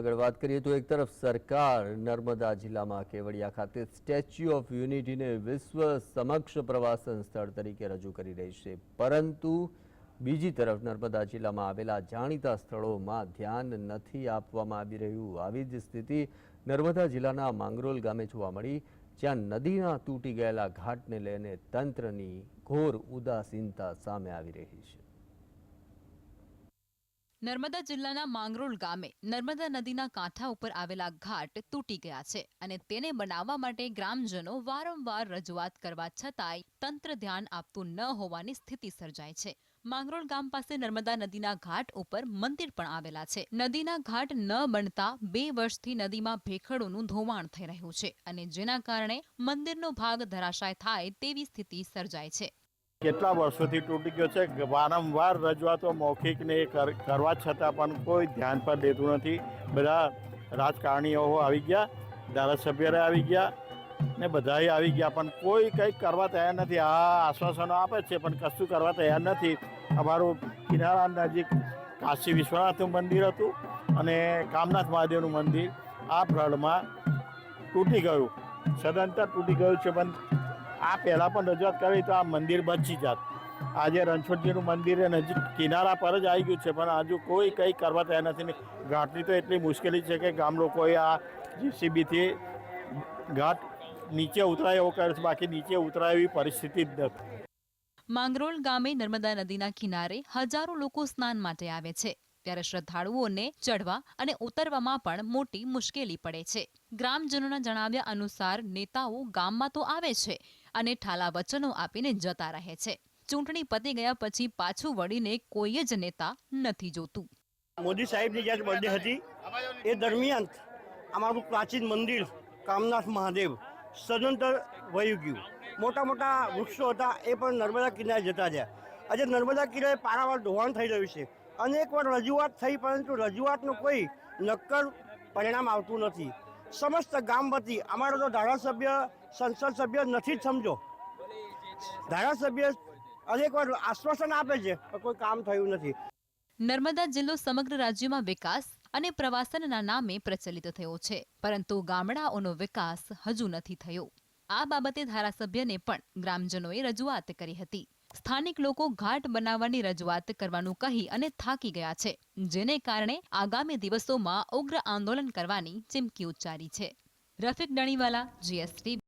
આગળ વાત કરીએ તો એક તરફ સરકાર નર્મદા જિલ્લામાં કેવડિયા ખાતે સ્ટેચ્યુ ઓફ યુનિટીને વિશ્વ સમક્ષ પ્રવાસન સ્થળ તરીકે રજૂ કરી રહી છે. પરંતુ બીજી તરફ નર્મદા જિલ્લામાં આવેલા જાણીતા સ્થળોમાં ધ્યાન નથી આપવામાં આવી રહ્યું. આવી જ સ્થિતિ નર્મદા જિલ્લાના માંગરોલ ગામે જોવા મળી, જ્યાં નદીના તૂટી ગયેલા ઘાટને લઈને તંત્રની ઘોર ઉદાસીનતા સામે આવી રહી છે. નર્મદા જિલ્લાના માંગરોળ ગામે નર્મદા નદીના કાંઠા ઉપર આવેલા ઘાટ તૂટી ગયા છે અને તેને બનાવવા માટે ગ્રામજનો વારંવાર રજૂઆત કરવા છતાંય તંત્ર ધ્યાન આપતું ન હોવાની સ્થિતિ સર્જાય છે. માંગરોળ ગામ પાસે નર્મદા નદીના ઘાટ ઉપર મંદિર પણ આવેલા છે. નદીના ઘાટ ન બનતા બે વર્ષથી નદીમાં ભેખડોનું ધોવાણ થઈ રહ્યું છે અને જેના કારણે મંદિરનો ભાગ ધરાશાય થાય તેવી સ્થિતિ સર્જાય છે. કેટલા વર્ષોથી તૂટી ગયો છે? વારંવાર રજૂઆતો મૌખિક ને એ કર- કરવા છતાં પણ કોઈ ધ્યાન પર દેતું નથી. બધા રાજકારણીઓ આવી ગયા ધારાસભ્ય આવી ગયા ને બધાએ આવી ગયા, પણ કોઈ કંઈક કરવા તૈયાર નથી. આ આશ્વાસનો આપે છે, પણ કશું કરવા તૈયાર નથી. અમારું કિનારા નજીક કાશી વિશ્વનાથનું મંદિર હતું અને કામનાથ મહાદેવનું મંદિર આ ફ્લડમાં તૂટી ગયું. સદંતર તૂટી ગયું છે, પણ આ પહેલાં પણ રજૂઆત કરી તો આ મંદિર બચી જાત. આજે રણછોડજીનું મંદિર નજીક કિનારા પર જ આવી ગયું છે, પણ હજુ કોઈ કંઈ કરવા તૈયાર નથી. ને ઘાટની તો એટલી મુશ્કેલી છે કે ગામ લોકોએ આ જીસીબીથી ઘાટ નીચે ઉતરાય એવો કરે છે, બાકી નીચે ઉતરાય એવી પરિસ્થિતિ જ નથી. માંગરોળ ગામે નર્મદા નદીના કિનારે હજારો લોકો સ્નાન માટે આવે છે. ત્યારે શ્રદ્ધાળુઓને ચઢવા અને ઉતરવામાં પણ મોટી મુશ્કેલી પડે છે. ગ્રામજનોના જણાવ્યા અનુસાર નેતાઓ ગામમાં તો આવે છે અને ઠાલા વચનો આપીને જતા રહે છે. ચૂંટણી પતી ગયા પછી પાછું વળીને કોઈ જ નેતા નથી જોતું. મોદી સાહેબની જ્યારે બર્થડે હતી, એ દરમિયાન અમારું પ્રાચીન મંદિર કામનાથ મહાદેવ સદંતર વહી ગયું. મોટા મોટા વૃક્ષો હતા, એ પણ નર્મદા કિનારે જતા રહ્યા. આજે નર્મદા કિનારે પારાવાર ધોવાણ થઈ રહ્યું છે. અનેક વાર રજૂઆત થઈ, પરંતુ રજૂઆતનું કોઈ નક્કર પરિણામ આવતું નથી. સમસ્ત ગામ વતી અમારો તો ધારાસભ્ય, સંસદ સભ્ય નથી જ સમજો. ધારાસભ્ય અનેક વાર આશ્વાસન આપે છે, પણ કોઈ કામ થયું નથી. નર્મદા જિલ્લો સમગ્ર રાજ્યમાં વિકાસ અને પ્રવાસનના નામે પ્રચલિત થયો છે, પરંતુ ગામડાઓનો વિકાસ હજુ નથી થયો. આ બાબતે ધારાસભ્યને પણ ગ્રામજનોએ રજૂઆત કરી હતી. સ્થાનિક લોકો ઘાટ બનાવવાની રજૂઆત કરવાનું કહી અને થાકી ગયા છે, જેને કારણે આગામી દિવસોમાં ઉગ્ર આંદોલન કરવાની ચીમકી ઉચ્ચારી છે. રફીક ડણીવાલા જીએસટી